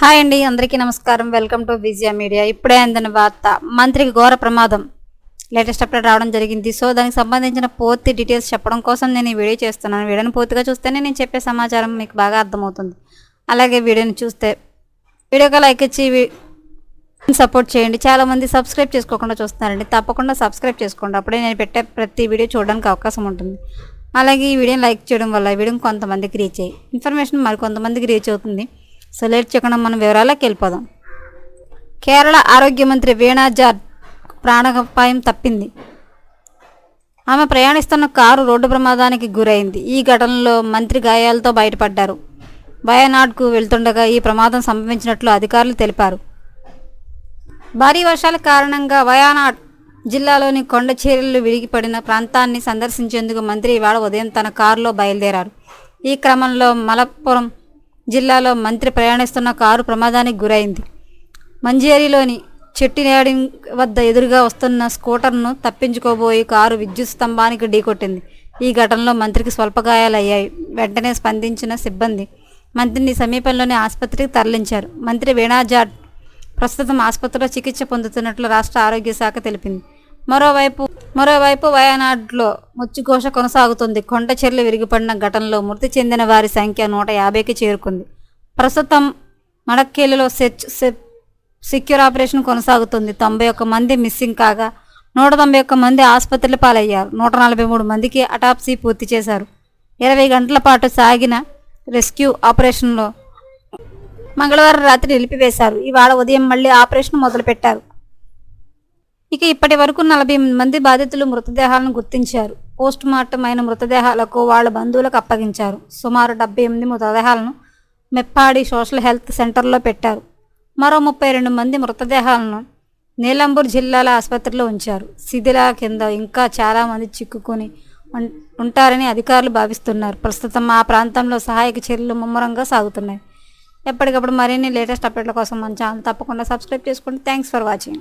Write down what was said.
Hi అండి అందరికీ నమస్కారం. Welcome to Vijaya Media. ఇప్పుడే అందిన వార్త మంత్రికి ఘోర ప్రమాదం. లేటెస్ట్ అప్డేట్ రావడం జరిగింది. సో దానికి సంబంధించిన పూర్తి డీటెయిల్స్ చెప్పడం కోసం నేను ఈ వీడియో చేస్తున్నాను. వీడియోని పూర్తిగా చూస్తేనే నేను చెప్పే సమాచారం మీకు బాగా అర్థమవుతుంది. అలాగే వీడియోని చూస్తే వీడియోకి లైక్ ఇచ్చి వీ- సపోర్ట్ చేయండి. చాలామంది సబ్స్క్రైబ్ చేసుకోకుండా చూస్తున్నారండి. తప్పకుండా సబ్స్క్రైబ్ చేసుకోండి. అప్పుడే నేను పెట్టే ప్రతి వీడియో చూడడానికి అవకాశం ఉంటుంది. అలాగే ఈ వీడియోని లైక్ చేయడం వల్ల ఈ వీడియో కొంతమందికి రీచ్ అయ్యి ఇన్ఫర్మేషన్ మరి కొంతమందికి రీచ్ అవుతుంది. సో లేట్ చేయకుండా మనం వివరాలకు వెళ్ళిపోదాం. కేరళ ఆరోగ్య మంత్రి వీణా జార్జ్ ప్రాణాపాయం తప్పింది. ఆమె ప్రయాణిస్తున్న కారు రోడ్డు ప్రమాదానికి గురైంది. ఈ ఘటనలో మంత్రి గాయాలతో బయటపడ్డారు. వయనాడ్కు వెళ్తుండగా ఈ ప్రమాదం సంభవించినట్లు అధికారులు తెలిపారు. భారీ వర్షాల కారణంగా వయానాడ్ జిల్లాలోని కొండ చీరలు విరిగిపడిన ప్రాంతాన్ని సందర్శించేందుకు మంత్రి ఇవాళ ఉదయం తన కారులో బయలుదేరారు. ఈ క్రమంలో మలప్పురం జిల్లాలో మంత్రి ప్రయాణిస్తున్న కారు ప్రమాదానికి గురైంది. మంజేరిలోని చెట్టినేడి వద్ద ఎదురుగా వస్తున్న స్కూటర్ను తప్పించుకోబోయి కారు విద్యుత్ స్తంభానికి ఢీకొట్టింది. ఈ ఘటనలో మంత్రికి స్వల్ప గాయాలయ్యాయి వెంటనే స్పందించిన సిబ్బంది మంత్రిని సమీపంలోని ఆసుపత్రికి తరలించారు. మంత్రి వీణాజాట్ ప్రస్తుతం ఆసుపత్రిలో చికిత్స పొందుతున్నట్లు రాష్ట్ర ఆరోగ్య శాఖ తెలిపింది. మరోవైపు మరోవైపు వయనాడ్లో ముచ్చుఘోష కొనసాగుతుంది. కొండ చెర్లు విరిగిపడిన ఘటనలో మృతి చెందిన వారి సంఖ్య నూట యాభైకి చేరుకుంది. ప్రస్తుతం మడక్కేలులో సెచ్ సెక్యూర్ ఆపరేషన్ కొనసాగుతుంది. తొంభై ఒక్క మంది మిస్సింగ్ కాగా నూట తొంభై ఒక్క మంది ఆసుపత్రుల పాలయ్యారు. నూట నలభై మూడు మందికి అటాప్సీ పూర్తి చేశారు. ఇరవై గంటల పాటు సాగిన రెస్క్యూ ఆపరేషన్లో మంగళవారం రాత్రి నిలిపివేశారు. ఇవాళ ఉదయం మళ్ళీ ఆపరేషన్ మొదలుపెట్టారు. ఇక ఇప్పటి వరకు నలభై మంది బాధితులు మృతదేహాలను గుర్తించారు. పోస్ట్ మార్టం అయిన మృతదేహాలకు వాళ్ళ బంధువులకు అప్పగించారు. సుమారు డెబ్బై ఎనిమిది మృతదేహాలను మెప్పాడి సోషల్ హెల్త్ సెంటర్లో పెట్టారు. మరో ముప్పై రెండు మంది మృతదేహాలను నీలంబూర్ జిల్లాల ఆసుపత్రిలో ఉంచారు. శిథిల కింద ఇంకా చాలామంది చిక్కుకొని ఉంటారని అధికారులు భావిస్తున్నారు. ప్రస్తుతం ఆ ప్రాంతంలో సహాయక చర్యలు ముమ్మరంగా సాగుతున్నాయి. ఎప్పటికప్పుడు మరిన్ని లేటెస్ట్ అప్డేట్ల కోసం మన ఛానల్ తప్పకుండా సబ్స్క్రైబ్ చేసుకోండి థ్యాంక్స్ ఫర్ వాచింగ్.